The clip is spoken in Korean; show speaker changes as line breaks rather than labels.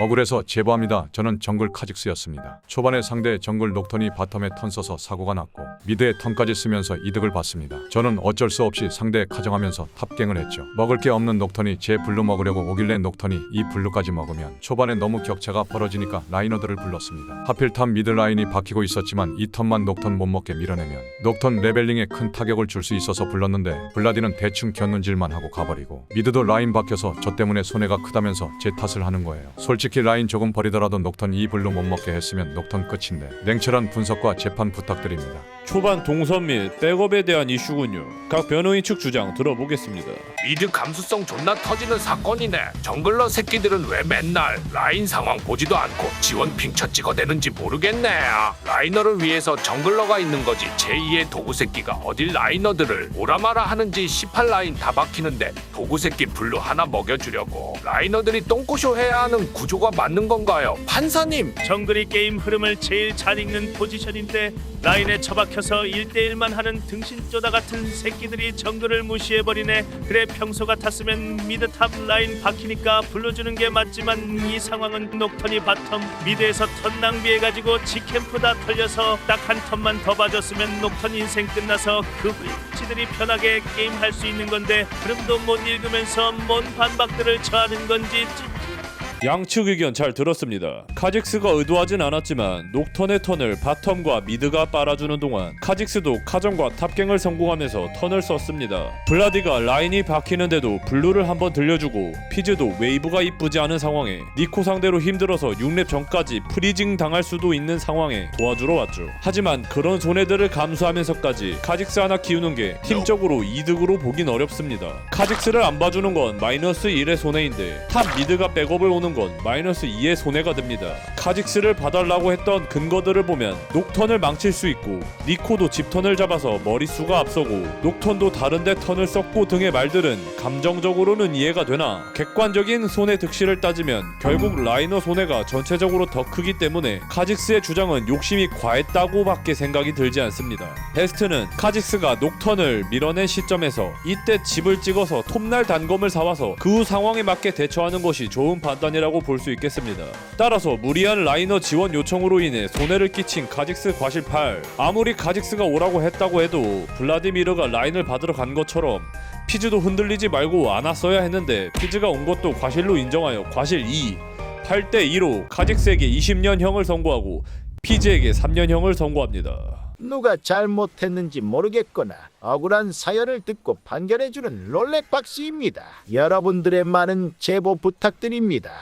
억울해서 제보합니다. 저는 정글 카직스였습니다. 초반에 상대 정글 녹턴이 바텀에 턴 써서 사고가 났고 미드에 턴까지 쓰면서 이득을 봤습니다. 저는 어쩔 수 없이 상대에 가정하면서 탑갱을 했죠. 먹을 게 없는 녹턴이 제 블루 먹으려고 오길래 녹턴이 이 블루까지 먹으면 초반에 너무 격차가 벌어지니까 라이너들을 불렀습니다. 하필 탑 미드 라인이 박히고 있었지만 이 턴만 녹턴 못 먹게 밀어내면 녹턴 레벨링에 큰 타격을 줄 수 있어서 불렀는데 블라디는 대충 견눈질만 하고 가버리고 미드도 라인 박혀서 저 때문에 손해가 크다면서 제 탓을 하는 거예요. 솔 직히 라인 조금 버리더라도 녹턴 이 블루 못 먹게 했으면 녹턴 끝인데 냉철한 분석과 재판 부탁드립니다.
초반 동선 및 백업에 대한 이슈군요. 각 변호인 측 주장 들어보겠습니다.
미드 감수성 존나 터지는 사건이네. 정글러 새끼들은 왜 맨날 라인 상황 보지도 않고 지원 핑쳐 찍어대는지 모르겠네. 라이너를 위해서 정글러가 있는 거지. 제2의 도구 새끼가 어딜 라이너들을 오라마라 하는지 18라인 다 박히는데 도구 새끼 블루 하나 먹여주려고 라이너들이 똥꼬쇼 해야 하는 구조 가 맞는 건가요? 판사님
정글이 게임 흐름을 제일 잘 읽는 포지션인데 라인에 처박혀서 1대1만 하는 등신조다 같은 새끼들이 정글을 무시해버리네 그래 평소 같았으면 미드 탑 라인 박히니까 불러주는 게 맞지만 이 상황은 녹턴이 바텀 미드에서 턴 낭비해가지고 지캠프 다 털려서 딱 한 턴만 더 봐줬으면 녹턴 인생 끝나서 그 후지들이 편하게 게임할 수 있는 건데 흐름도 못 읽으면서 뭔 반박들을 처하는 건지
양측 의견 잘 들었습니다. 카직스가 의도하진 않았지만 녹턴의 턴을 바텀과 미드가 빨아주는 동안 카직스도 카정과 탑갱을 성공하면서 턴을 썼습니다. 블라디가 라인이 박히는데도 블루를 한번 들려주고 피즈도 웨이브가 이쁘지 않은 상황에 니코 상대로 힘들어서 6렙 전까지 프리징 당할 수도 있는 상황에 도와주러 왔죠. 하지만 그런 손해들을 감수하면서까지 카직스 하나 키우는 게 팀적으로 이득으로 보긴 어렵습니다. 카직스를 안 봐주는 건 마이너스 1의 손해인데 탑 미드가 백업을 오는 건 마이너스 2의 손해가 됩니다. 카직스를 봐달라고 했던 근거들을 보면 녹턴을 망칠 수 있고 니코도 집턴을 잡아서 머릿수가 앞서고 녹턴도 다른데 턴을 썼고 등의 말들은 감정적으로는 이해가 되나 객관적인 손해 득실을 따지면 결국 라이너 손해가 전체적으로 더 크기 때문에 카직스의 주장은 욕심이 과했다고 밖에 생각이 들지 않습니다. 베스트는 카직스가 녹턴을 밀어낸 시점에서 이때 집을 찍어서 톱날 단검을 사와서 그 후 상황에 맞게 대처하는 것이 좋은 판단이라 고 볼 수 있겠습니다. 따라서 무리한 라이너 지원 요청으로 인해 손해를 끼친 카직스 과실 8 아무리 카직스가 오라고 했다고 해도 블라디미르가 라인을 받으러 간 것처럼 피즈도 흔들리지 말고 안 왔어야 했는데 피즈가 온 것도 과실로 인정하여 과실 2 8대 2로 카직스에게 20년형을 선고하고 피즈에게 3년형을 선고합니다.
누가 잘못했는지 모르겠거나 억울한 사연을 듣고 판결해주는 롤렉박스입니다. 여러분들의 많은 제보 부탁드립니다.